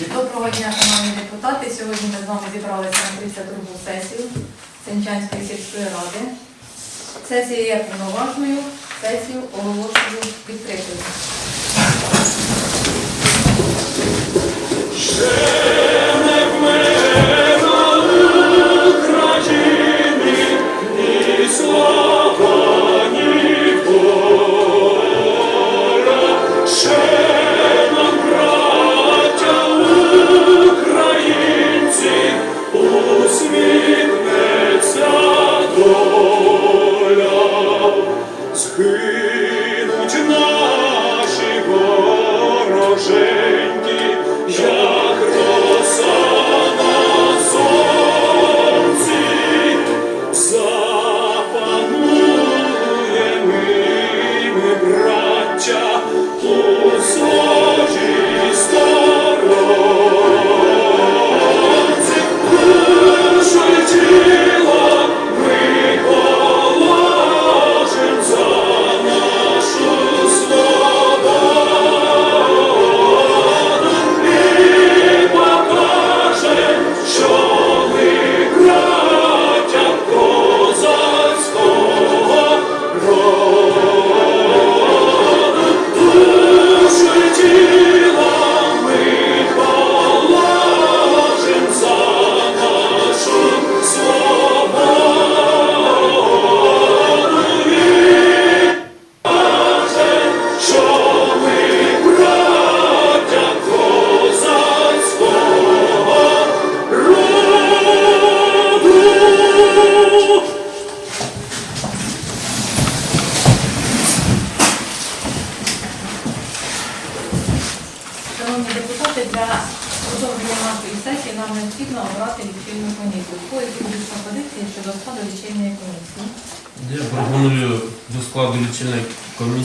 Доброго дня, шановні депутати. Сьогодні ми з вами зібралися на 32 сесію Сенчанської сільської ради. Сесія є повноважною, сесію оголошую відкритою. усміхнеться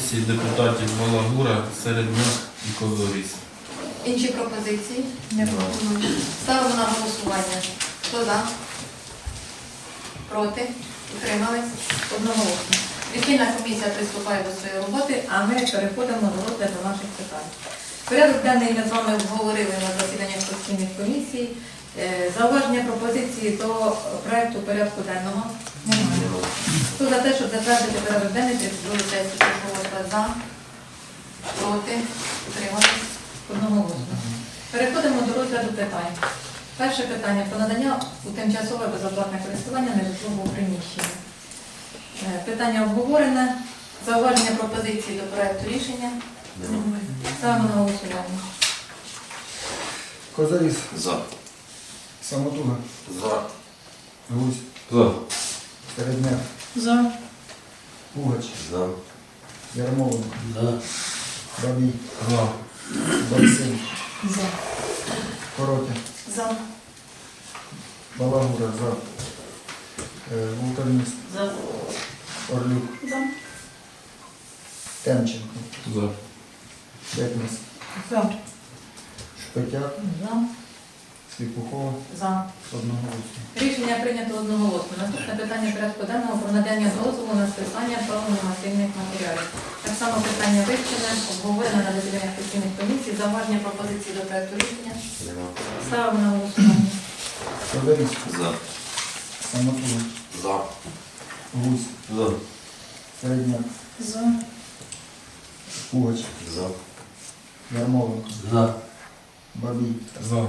комісії депутатів Балагура, Середняк і Козоріс. Інші пропозиції? Не пропоную. Ставимо на голосування. Хто за? Проти? Утримались? Одноголосно. Лічильна комісія приступає до своєї роботи, а ми переходимо до розгляду наших питань. Порядок денний ми з вами обговорили на засіданнях постійних комісій. Е, Зауваження пропозиції до проекту порядку денного. Немає. Хто за те, щоб затвердити порядок денний 32 сесії, за, проти, утримались? Одноголосно. Переходимо до розгляду питань. Перше питання про надання у тимчасове безоплатне користування нежитлового приміщення. Е, Питання обговорене. Зауваження пропозиції до проекту рішення. Ставимо на голосування. Козаріс, За. Самотуга, За. Гусь, За. Середняк, За. Пугач, За. Ярмоленко, За. Бабій, За. Баксин, За. Коротя, За. Балагура, за. Е, Вулканіст, За. Орлюк, За. Темченко, За. Бекмес, За. Шпетяк, За. Сліпухова, За. одноголосно. Рішення прийнято одноголосно. Наступне питання порядку денного про надання дозволу на списання паливно-мастильних матеріалів. Так само питання вивчене, обговорене на засіданнях постійних комісій, зауваження пропозиції до проекту рішення. Ставимо на голосування. Козаріс, За. Самотуга, За. Гусь, За. Середняк, За. Пугач, За. Ярмоленко, За. Бабій, За.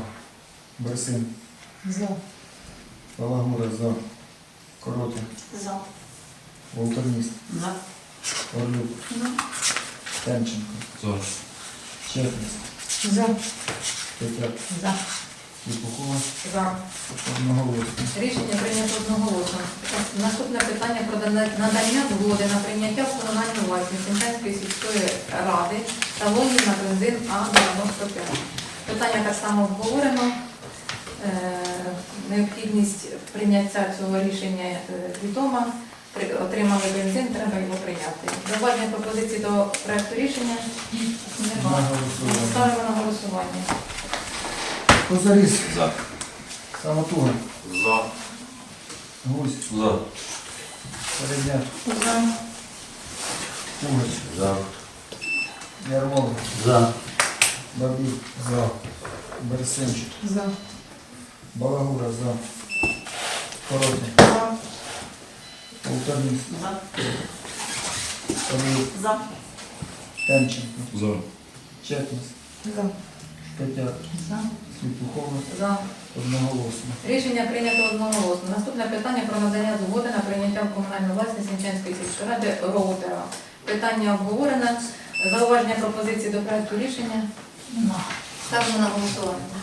Барсин, За. Балагура, за. Коротя, За. Вулканіст, За. Орлюк, Темченко, За. Чепніс, За. Шпетяк, За. Сліпухова, За. одноголосно. Рішення прийнято одноголосно. Наступне питання про надання згоди на прийняття в комунальну власність Сенчанської сільської ради талонів на бензин А-95. Питання так само обговорено. Е, Необхідність прийняття цього рішення е, відома. Отримали бензин, треба його прийняти. Зауваження пропозиції до проекту рішення немає. Ставимо на голосування. Козаріс, За. Самотуга, За. Гусь, За. Середняк, За. Пугач, За. Ярмоленко, За. Бабій, За. Берсин, За. Балагура за. Коротень, За. Полторніс, За. Павлюк, За. Темченко, За. Четнес, За. Петяк, За. Сліпухова, За. одноголосно. Рішення прийнято одноголосно. Наступне питання про надання згоди на прийняття в комунальну власність Сінчанської сільської ради роутера. Питання обговорено. Зауваження пропозиції до проекту рішення? Нема. Ставимо на голосування.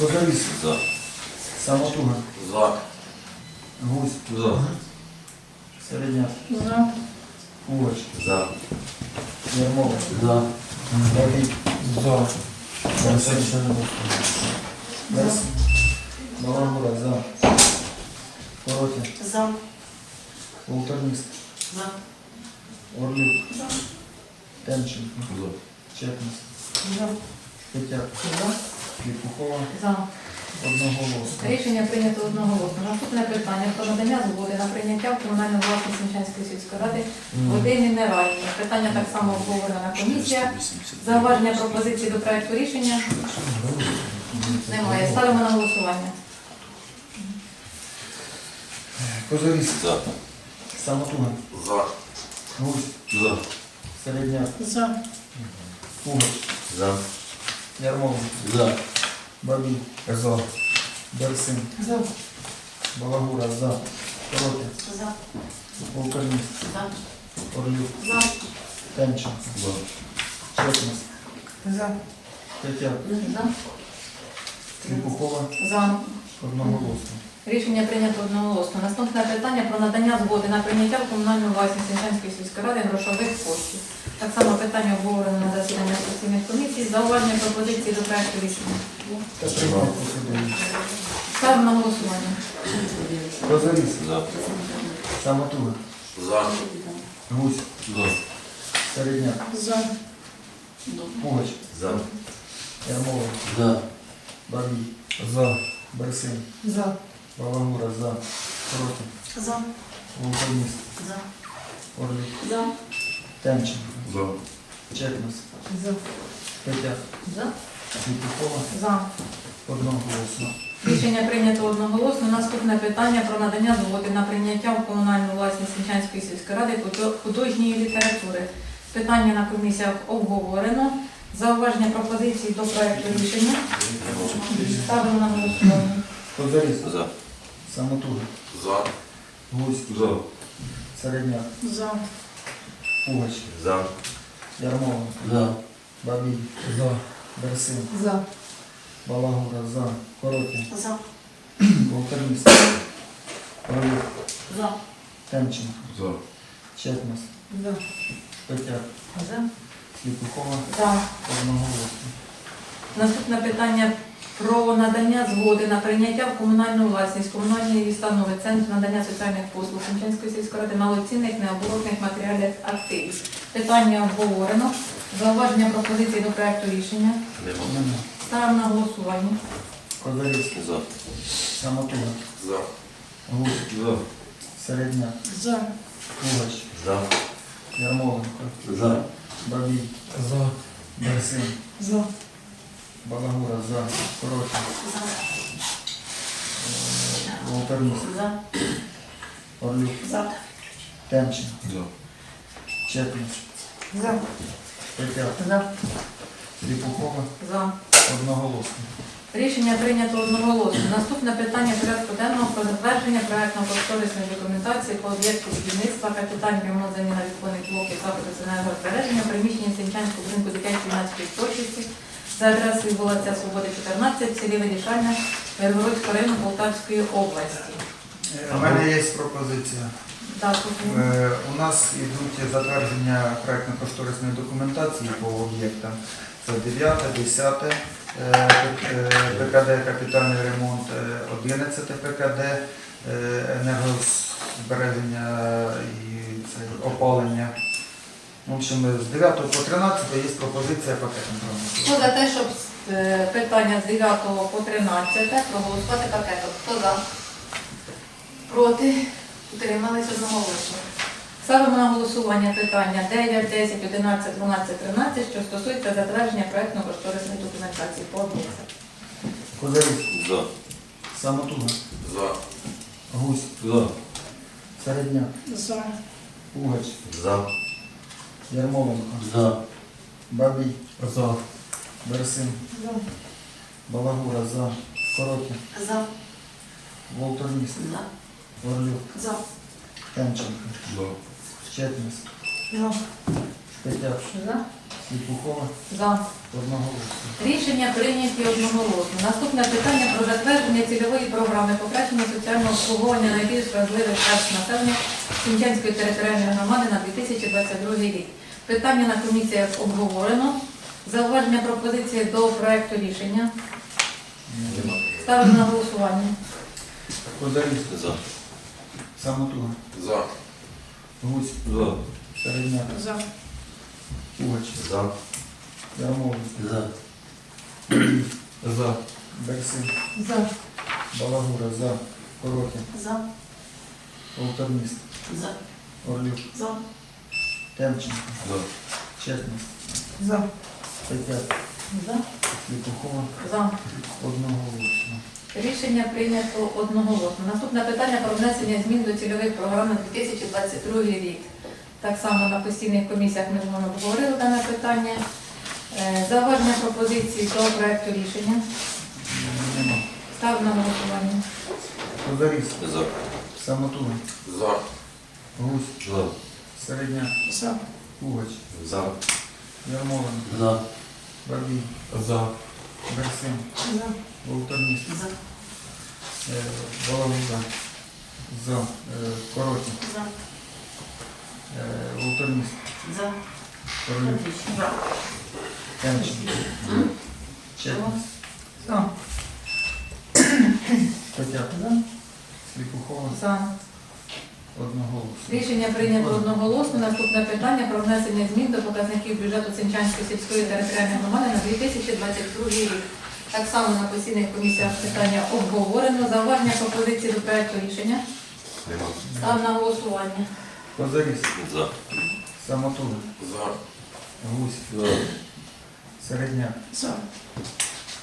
Козаріс, За. Самотуга, За. Гусь, За. Середняк, За. Пугач, За. Ярмова, За. Давид, За. Берсин, Берсин, Балагура за. Коротень, За. Полторніс, За. Орлюк, Темченко, За. Четнес, За. Петяк, За. Сліпухова, За. одноголосно. Рішення прийнято одноголосно. Наступне питання про надання згоди на прийняття в комунальну власність Сінчанської сільської ради води мінеральної. Питання так само обговорено на комісія. Зауваження пропозиції до проекту рішення немає. Ставимо на голосування. Козаріс, За. Самотуга, За. Гусь, За. Середняк, За. Пугач, За. Ярмова, За. Бабій, За. Берсин, За. Балагура за. Коротень, За. Полторніс, За. Орлюк, За. Темченко, За. Четнес, За. Петяк, За. Сліпухова, За. одноголосно. Рішення прийнято одноголосно. Наступне питання про надання згоди на прийняття в комунальну власність Сінчанської сільської ради грошових коштів. Так само питання обговорено на засіданні постійних комісій. Зауваження пропозиції до проекту рішення. Та. Ставимо на голосування. Козаріс, За. Самотуга, За. Гусь, За. Середняк, За. Пугач, За. Ярмова, За. Бабій, За. Берсин, За. Балагура за. Коротень, За. Полторніс, За. Орлюк, За. Темченко, За. Четнес, За. Петяк, За. Сліпухова, За. одноголосно. Рішення прийнято одноголосно. Наступне питання про надання згоди на прийняття в комунальну власність Сінчанської сільської ради художньої літератури. Питання на комісіях обговорено. Зауваження пропозиції до проекту рішення. Ставимо на голосування. Козаріс, За. Самотуга, За. Гусь, За. Середняк, За. Пугач, За. Ярмова, За. Бабій, За. Берсин, За. Балагура за. Коротень, За. Полторніс, Орлюк, За. Темченко, За. Четнес, За. Петяк, За. Сліпухова, За. одноголосно. Наступне питання про надання згоди на прийняття в комунальну власність комунальний установи Центр надання соціальних послуг Сімчанської сільської ради малоцінних необоротних матеріалів активів. Питання обговорено. Зауваження пропозиції до проекту рішення. Ставимо на голосування. Козаріс, За. Самотуга, За. Гусь, За. Середняк, За. Пугач, За. Ярмоленко, За. Бабій, За. Берсин, За. Балагура за. Коротень, Полторніс, За. Орлюк, За. Темченко, За. Четнес, За. Петяк, За. Сліпухова, За. одноголосно. Рішення прийнято одноголосно. Наступне питання порядку денного про затвердження проектно-кошторисної документації по об'єкту будівництва, капітальний ремонт заміна віконних блоків запиту з енергозбереження, приміщення Сенчанського будинку дитячої юнацької творчості за адресою вулиця Свободи, 14, в селі Вирішальне, Миргородського району Полтавської області. У мене є пропозиція. Так, Е, У нас йдуть затвердження проєктно-кошторисної документації по об'єктам. Це 9, 10 е, е, ПКД капітальний ремонт, е, 11 ПКД е, енергозбереження і це, опалення. В общем, з 9 по 13 є пропозиція пакетом проголосувати. Хто за те, щоб е, питання з 9 по 13 проголосувати пакетом? Хто за? Проти? Утримались одноголосно. Ставимо на голосування питання 9, 10, 11, 12, 13, що стосується затвердження проєктно-кошторисної документації по об'єктах. Козарів, За. Самотуга, За. Гусь, За. Середняк, За. Пугач, За. Ярмоленко, За. Бабій, За. Берсин, Балагура, за, Коротін, За. Волторніс, За. Орлюк, За. Темченко, За. Четніс, За. Петяк, За. Сліпухова, За. одноголосно. Рішення прийняті одноголосно. Наступне питання про затвердження цільової програми покращення соціального обслуговування найбільш вразливих верств населення Сінчанської територіальної громади на 2022 рік. Питання на комісіях обговорено. Зауваження пропозиції до проекту рішення. Ставлю на голосування. Козарів, За. Самотуга, За. Гусь, За. Середняк, За. Пугач, За. Ярмоленко, За. За. Берсин, За. Балагура, за, Коротін, За. Волторніс, За. Орлюк, За. Темченко, За. Четніс, За. Петяк, За. Сліпухова, За. одноголосно. Рішення прийнято одноголосно. Наступне питання про внесення змін до цільових програм на 2022 рік. Так само на постійних комісіях ми з вами обговорили дане питання. Е, Зауваження пропозиції до проекту рішення. Нема. Ставлю на голосування. Козарів, За. Самотуга, За. Гусь, За. Середняк, За. Пугач, За. Ярмоленко, За. Бабій, За. Берсин, За. Волторніс, За. е, Балагура, за, е, Коротін, За. е, Волторніс, За. Орлюк, Темченко, Четніс, За. Петяк, За. Сліпухова, За. Одноголосно. Рішення прийнято одноголосно. Наступне питання про внесення змін до показників бюджету Сенчанської сільської територіальної громади на 2022 рік. Так само на постійних комісіях питання обговорено. Зауваження пропозиції до проекту рішення. Став на голосування. Козарів, За. Самотуга, За. Гусь, За. Середняк, За.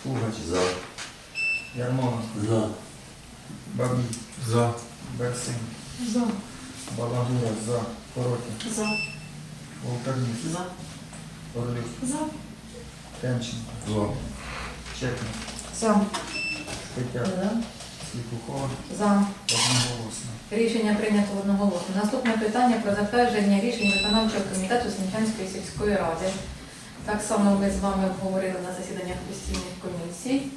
Пугач, За. Ярмоленко, За. Бабій, За. Берсин, За. Балагура, за, Коротін, За. Волторніс, За. Орлюк, За. Темченко, За. Четніс, За. Петяк, Сліпухова, За. одноголосно. Рішення прийнято одноголосно. Наступне питання про затвердження рішень виконавчого комітету Сенчанської сільської ради. Так само ми з вами обговорили на засіданнях постійних комісій.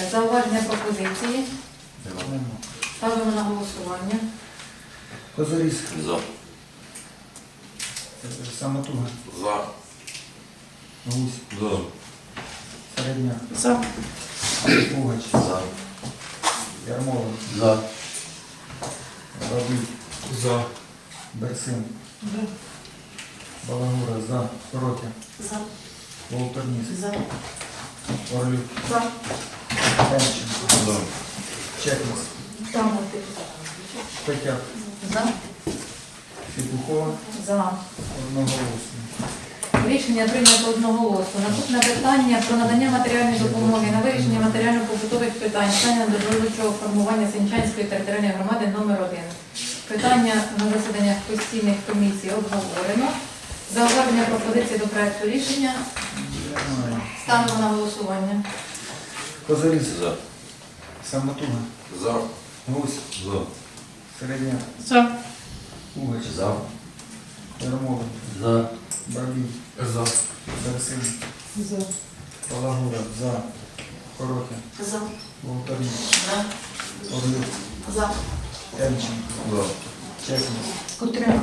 Е, Зауваження пропозиції. Ставимо на голосування. Козарів, За. Самотуга, За. Гусь, За. Середняк, За. Пугач, За. Ярмоленко, За. Бабій, За. Берсин, Балагура, за, Коротін, За. Волторніс, За. Орлюк, За. Темченко, За. Четніс, Петяк, За. Сліпухова, За. одноголосно. Рішення прийнято одноголосно. Наступне питання про надання матеріальної допомоги на вирішення матеріально-побутових питань, питання добровольчого формування Сенчанської територіальної громади номер 1 Питання на засіданнях постійних комісій обговорено. Зауваження пропозиції до проекту рішення. Ставимо на голосування. Козарів, За. Самотуга, За. Гусь, За. Середняк, За. Пугач, За. Ярмоленко, За. Бабій, За. Берсин, За. Балагура, за, Коротін, За. Волторніс, За. Орлюк, За. Темченко, За. Четніс, Кутря.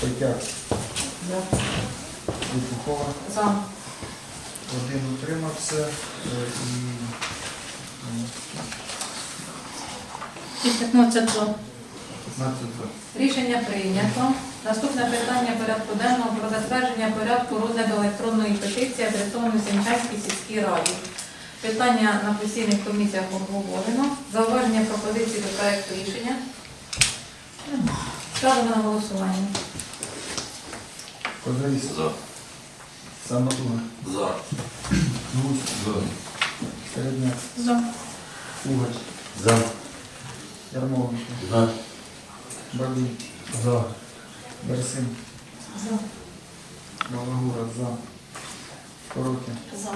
Петяк, За. Сліпухова, За. один утримався е, і 15 за. 15. Рішення прийнято. Наступне питання порядку денного про затвердження порядку розгляду електронної петиції, адресованої Сенчанській сільській раді. Питання на постійних комісіях обговорено. Зауваження пропозиції до проекту рішення. Ставимо на голосування. Козаріс. За. Самотуга. За. Гусь. За. Середняк. За. Пугач. За. Ярмоленко. За. Бабій. За. Берсин. За. Балагура. За. Коротя. За.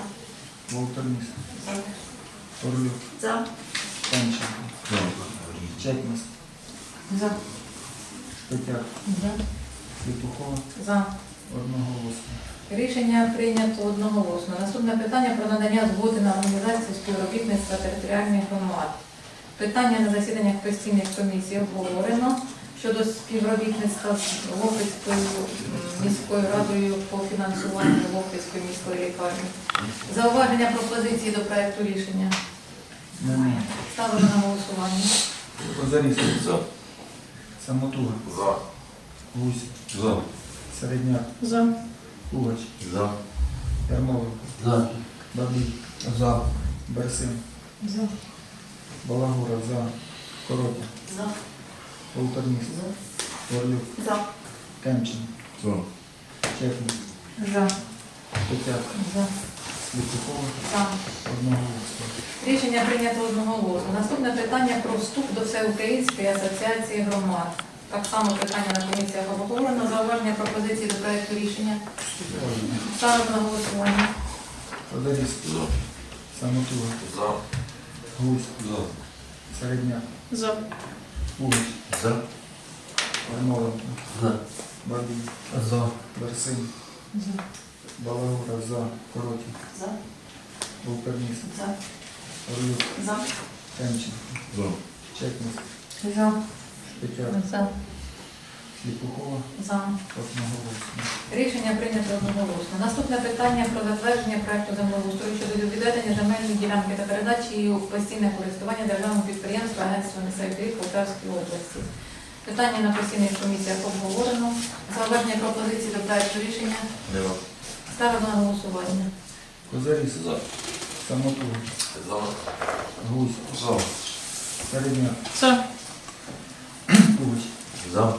Волтерніс. За. Орлюк. За. Панченко. Чекмас. За. Петяк. За. Сліпухова. За. Одноголосно. Рішення прийнято одноголосно. Наступне питання про надання згоди на організацію співробітництва територіальних громад. Питання на засіданнях постійних комісій обговорено щодо співробітництва з Лохвицькою міською радою по фінансуванню Лохвицької міської лікарні. Зауваження пропозиції до проекту рішення. Немає. Ставимо на голосування. Козаріс. За. Самотуга. За. Гусь. За. Середняк. За. Пугач. За. Ярмоленко. За. Бабій. За. Берсин. За. Балагура. За. Коротя. За. Волтерніс. Орлюк. За. Кемчин. За. Чекмас. За. Петяк. За. Сліпухова. За. Одноголосно. Рішення прийнято одноголосно. Наступне питання про вступ до Всеукраїнської асоціації громад. Так само питання на комісіях обговорено. Зауваження пропозиції до проекту рішення. Ставимо на голосування. Козаріс. За. Самотуга. За. Гусь. За. Середняк. За. Пугач. За. Ярмоленко. За. Бабій. За. Берсин. За. Балагура. За. Коротя. За. Волтерніс. За. Орлюк. За. Кемчин. За. Чекніс. За. Петяк. За. Сліпухова. За. Одноголосно. Рішення прийнято одноголосно. Наступне питання про затвердження проекту землеустрою щодо відведення земельної ділянки та передачі її у постійне користування державного підприємства Агентства місцевих доріг Полтавської області. Питання на постійних комісіях обговорено. Зауваження пропозиції до проекту рішення Нема. ставимо на голосування. Козаріс. За. Самотуга. За. Гусь. За. Середняк. За. Пугач. За.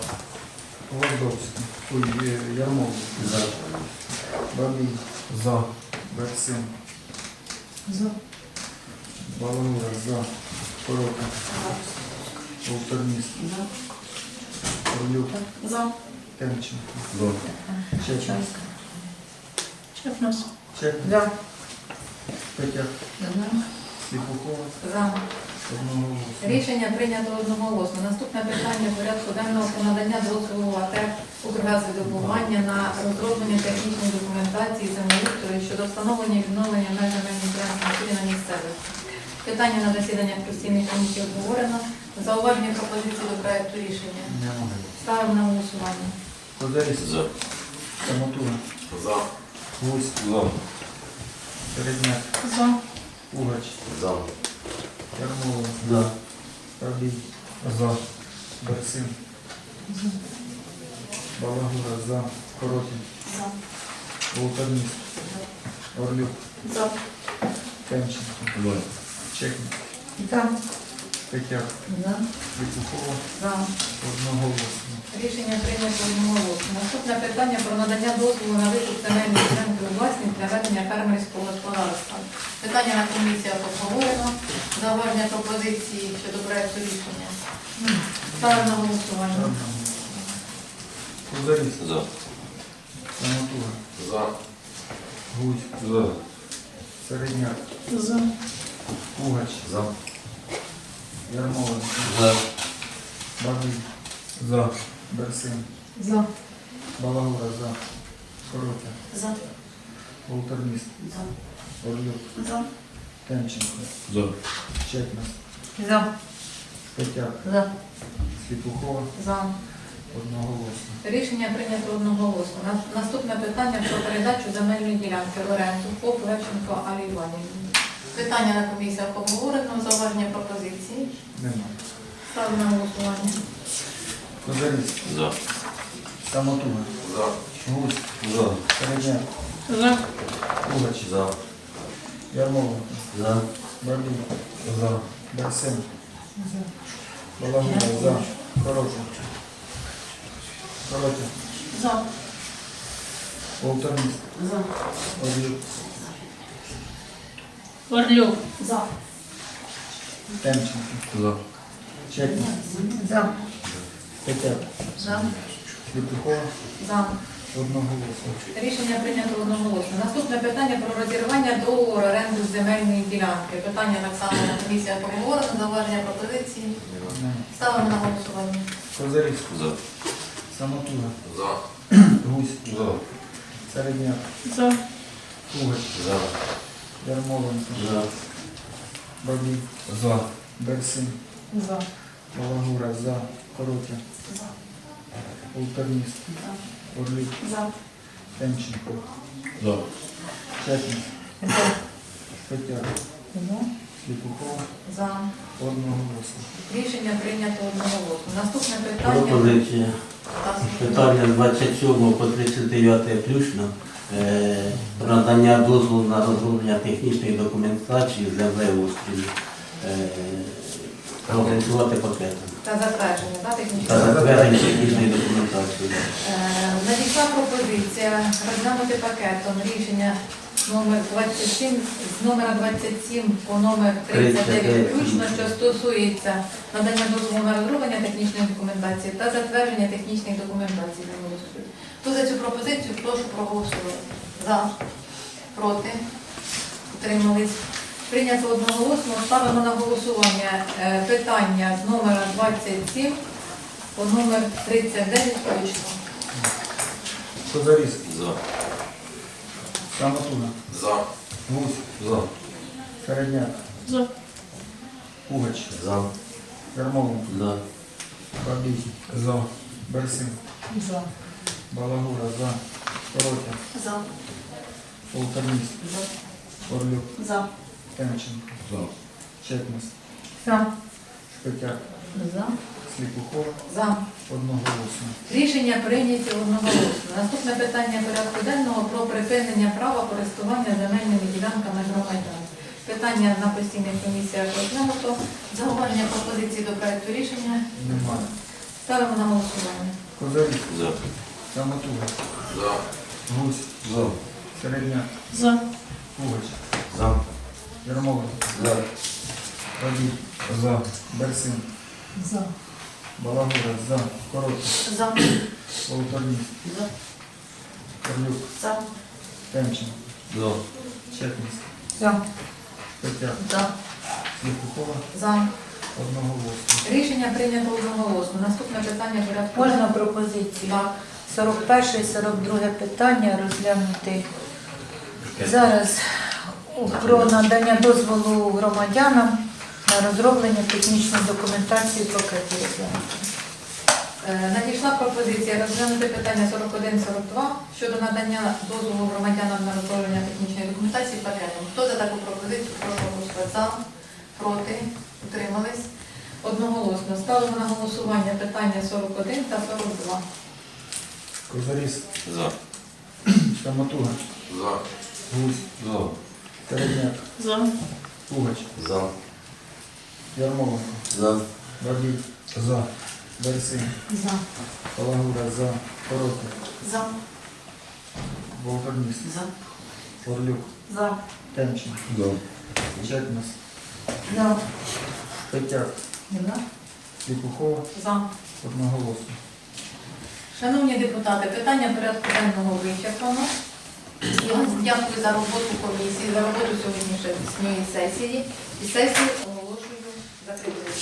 Гвоздовський. Ой, е, Ярмоленко. За. Бабій. За. Берсин. За. Балагура. За. Коротка. Волтерніс. Орлюк. За. Кемченко. За. Чекмас. Чепнос. Чекмас. За. Петяк. Сліпухова. За. Рішення прийнято одноголосно. Наступне питання порядку денного про надання дозволу АТ «Укргазвидобування» на розроблення технічної документації землеустрою щодо встановлення і відновлення меж земельних ділянок на на місцевості. Питання на засіданнях постійних комісій обговорено. Зауваження пропозиції до проекту рішення. Ставимо на голосування. Козаріс. За. Самотуга. За. Гусь. За. Середняк. За. Пугач. За. Ярмоленко. За. Бабій. За. Балагура. За. Коротін. За. Волтерніс. Орлюк. За. Кемченко. За. Чекмас. За. Петяк. За. Сліпухова. За. Одноголосно. Рішення прийнято одноголосно. Наступне питання про надання дозволу на викуп земельної ділянки у власність для ведення фермерського господарства. Питання на комісіях обговорено. Зауваження пропозиції щодо проекту рішення. Ставимо на голосування. Козаріс. За. Самотуга. За. Гусь. За. Середняк. За. Пугач. За. Ярмоленко. За. Бабій. За. Берсин. За. Балагура. За. Коротя. За. Волтерніс. За. Орлюк. За. Кемченко. За. Чекмас. За. Петяк. За. Сліпухова. За. Одноголосно. Рішення прийнято одноголосно. Наступне питання про передачу земельної ділянки в оренду по Левченко Алі Іванівні. Питання на комісіях обговорено. Зауваження пропозиції. Немає. Ставлю на голосування. Козаріс. За. Самотуга. За. Гусь. За. Середняк. За. Пугач. За. Ярмоленко. За. Бабій. За. Берсин. Балагура. За. Коротя. Проти. За. Полторніс. За. Орлюк. Орлюк. За. Темченко. За. Чекман. За. Петяк. За. Сліпухова. За. Одноголосно. Рішення прийнято одноголосно. Наступне питання про розірвання договору оренди земельної ділянки. Питання так на комісія проговорено, зауваження пропозиції. Ставимо на голосування. Козиріс. За. Самотуга. За. Гусь. За. Середняк. За. Пугач. За. Ярмоленко. За. Бабій. За. Берсин. За. Балагура. За. Коротя. За. Полторніс. Орлюк. За. Темченко. За. Чекман. За. Петяк. За. Одноголосно. Рішення прийнято одноголосно. Наступне питання. Пропозиція. Питання з 27 по 39 включно. Е, Про надання дозволу на розроблення технічної документації землеустрою. Е, Проголосувати пакетом. Та затвердження, так, Та затвердження технічної документації. Е, Надійшла пропозиція розглянути пакетом рішення номер 27, з номера 27 по номер 39 включно, що стосується надання дозволу на розроблення технічної документації та затвердження технічних документацій землеустрою. Хто за цю пропозицію, прошу проголосувати. За, проти, утримались. Прийнято одноголосно. Ставимо на голосування е, питання з номера 27 по номер 39 включно. Козаріс. За. Самотуга. За. Гусь. За. Середняк. За. Пугач. За. Ярмоленко. За. Бабій. За. Берсин. За. Балагура. За. Коротя. За. Полторніс. Орлюк. За. Темченко. За. Чекмас. За. Шпетяк. За. Сліпухова. За. Одноголосно. Рішення прийняті одноголосно. Наступне питання порядку денного про припинення права користування земельними ділянками громадян. Питання на постійних комісіях розглянуто. Зауваження пропозиції до проекту рішення. Немає. Ставимо на голосування. Козаріс. За. Самотуга. За. Гусь. За. Середняк. За. Пугач. За. Ярмоленко. За. Бабій. За. Берсин. За. Балагура. За. Коротя. За. Полторніс. За. Орлюк. За. Темченко. За. Чекмас. За. Шпетяк. За. Сліпухова. За. Одноголосно. Рішення прийнято одноголосно. Наступне питання порядку. Можна пропозицію? Так. 41 42 питання розглянути зараз про надання дозволу громадянам на розроблення технічної документації пакету. Е, Надійшла пропозиція розглянути питання 41-42 щодо надання дозволу громадянам на розроблення технічної документації пакетом. Хто за таку пропозицію? Прошу голосувати за, проти, утримались. Одноголосно. Ставимо на голосування питання 41 та 42. Козаріс. За. Самотуга. За. Гусь. За. Середняк. За. Пугач. За. Ярмоленко. За. Бабій. За. Берсин. За. Балагура. За. Коротя. За. Волторніс. За. Орлюк. За. Темченко. За. Чекмас. За. Шпетяк. За. Сліпухова. За. Одноголосно. Шановні депутати, питання порядку денного вичерпано. Я вам дякую за роботу комісії, за роботу сьогоднішньої сесії. І сесію оголошую закритою.